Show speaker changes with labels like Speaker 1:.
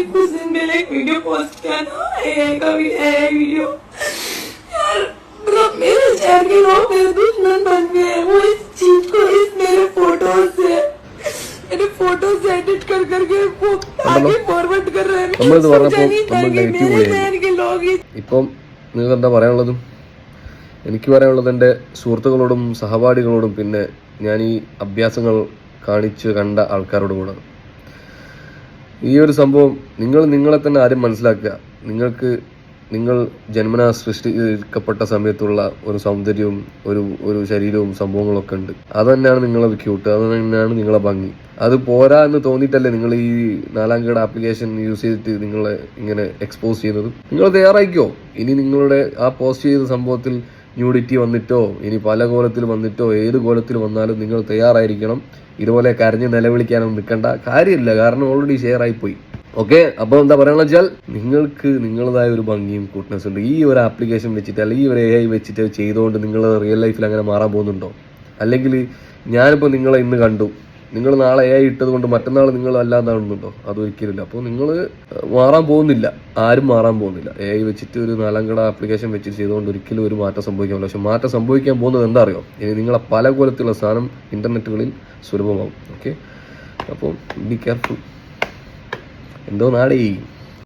Speaker 1: कुछ दिन पहले एक वीडियो पोस्ट किया ना एआई का एआई वीडियो यार मतलब मेरे शहर के लोग मेरे दुश्मन बन गए हैं। वो इस चीज को इस मेरे फोटोज से मेरे फोटोज एडिट कर करके वो आगे फॉरवर्ड कर रहे हैं
Speaker 2: നമ്മളിത്
Speaker 1: मुझे
Speaker 2: പറഞ്ഞപ്പോൾ
Speaker 1: समझा नहीं था
Speaker 2: നമ്മൾ
Speaker 1: कि
Speaker 2: നെഗറ്റീവ്
Speaker 1: मेरे शहर के लोग इस
Speaker 2: ഇപ്പം നിങ്ങൾക്ക് എന്താ പറയാനുള്ളത് എനിക്ക് പറയാനുള്ളത് എൻ്റെ സുഹൃത്തുക്കളോടും സഹപാഠികളോടും പിന്നെ ഞാൻ ഈ അഭ്യാസങ്ങൾ കാണിച്ച് കണ്ട ആൾക്കാരോടും കൂടെ ഈ ഒരു സംഭവം നിങ്ങൾ നിങ്ങളെ തന്നെ ആരും മനസ്സിലാക്കുക. നിങ്ങൾക്ക് നിങ്ങൾ ജന്മനാ സൃഷ്ടിക്കപ്പെട്ട സമയത്തുള്ള ഒരു സൗന്ദര്യവും ഒരു ഒരു ശരീരവും സംഭവങ്ങളൊക്കെ ഉണ്ട്. അത് തന്നെയാണ് നിങ്ങളെ ക്യൂട്ട് അത് തന്നെയാണ് നിങ്ങളെ ഭംഗി. അത് പോരാ എന്ന് തോന്നിയിട്ടല്ലേ നിങ്ങൾ ഈ നാലാം കേട് ആപ്ലിക്കേഷൻ യൂസ് ചെയ്തിട്ട് നിങ്ങളെ ഇങ്ങനെ എക്സ്പോസ് ചെയ്യുന്നത്? നിങ്ങൾ തയ്യാറായിക്കോ? ഇനി നിങ്ങളുടെ ആ പോസ്റ്റ് ചെയ്ത സംഭവത്തിൽ ന്യൂഡിറ്റി വന്നിട്ടോ ഇനി പല കോലത്തിൽ വന്നിട്ടോ ഏത് കോലത്തിൽ വന്നാലും നിങ്ങൾ തയ്യാറായിരിക്കണം. ഇതുപോലെ കരഞ്ഞ് നിലവിളിക്കാനൊന്നും നിൽക്കണ്ട. കാര്യമില്ല കാരണം ഓൾറെഡി ഷെയർ ആയിപ്പോയി. ഓക്കെ അപ്പോൾ എന്താ പറയുകയെന്ന് വെച്ചാൽ നിങ്ങൾക്ക് നിങ്ങളതായ ഒരു ഭംഗിയും കൂട്ട്നെസ് ഉണ്ട്. ഈ ഒരു ആപ്ലിക്കേഷൻ വെച്ചിട്ട് അല്ലെങ്കിൽ ഈ ഒരു എ ഐ വെച്ചിട്ട് ചെയ്തുകൊണ്ട് നിങ്ങൾ റിയൽ ലൈഫിൽ അങ്ങനെ മാറാൻ പോകുന്നുണ്ടോ? അല്ലെങ്കിൽ ഞാനിപ്പോൾ നിങ്ങളെ ഇന്ന് കണ്ടു. നിങ്ങൾ നാളെ എ ഇട്ടത് കൊണ്ട് മറ്റന്നാൾ നിങ്ങൾ അല്ലാതാണെന്നുണ്ടോ? അതൊരിക്കലില്ല അപ്പോൾ നിങ്ങൾ മാറാൻ പോകുന്നില്ല. ആരും മാറാൻ പോകുന്നില്ല. എ ഐ വെച്ചിട്ട് ഒരു നാലാം കട ആപ്ലിക്കേഷൻ വെച്ചിട്ട് ചെയ്തുകൊണ്ട് ഒരിക്കലും ഒരു മാറ്റം സംഭവിക്കാൻ പറ്റില്ല പക്ഷെ മാറ്റം സംഭവിക്കാൻ പോകുന്നത് എന്താ അറിയോ ഇനി നിങ്ങളെ പല കോലത്തിലുള്ള സാധനം ഇന്റർനെറ്റുകളിൽ സുലഭമാകും ഓക്കെ അപ്പോൾ ബി കെയർഫുൾ എന്തോ നാടേ